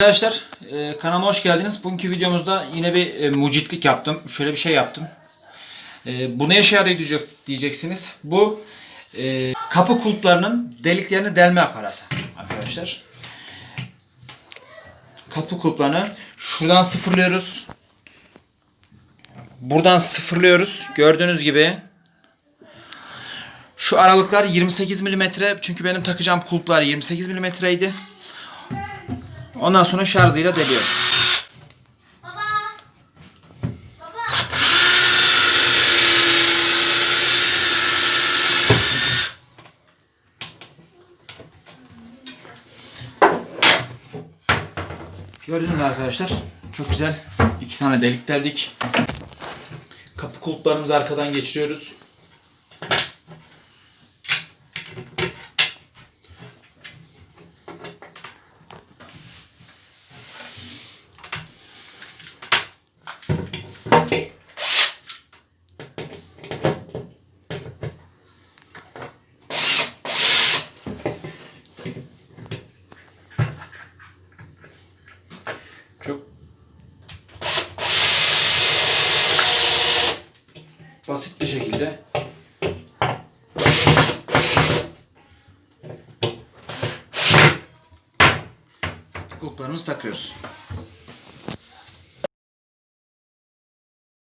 Arkadaşlar e, kanalıma hoş geldiniz. Bugünkü videomuzda yine bir e, mucitlik yaptım. Şöyle bir şey yaptım. E, bu ne işe diyecek, diyeceksiniz. Bu e, kapı kulplarının deliklerini delme aparatı arkadaşlar. Kapı kulplarını şuradan sıfırlıyoruz. Buradan sıfırlıyoruz. Gördüğünüz gibi. Şu aralıklar 28 mm çünkü benim takacağım kulplar 28 mm'ydi. Ondan sonra şarjıyla deliyoruz. Baba. Baba. Gördünüz mü arkadaşlar? Çok güzel. İki tane delik deldik. Kapı kulplarımızı arkadan geçiriyoruz. Basit bir şekilde kulplarımızı takıyoruz.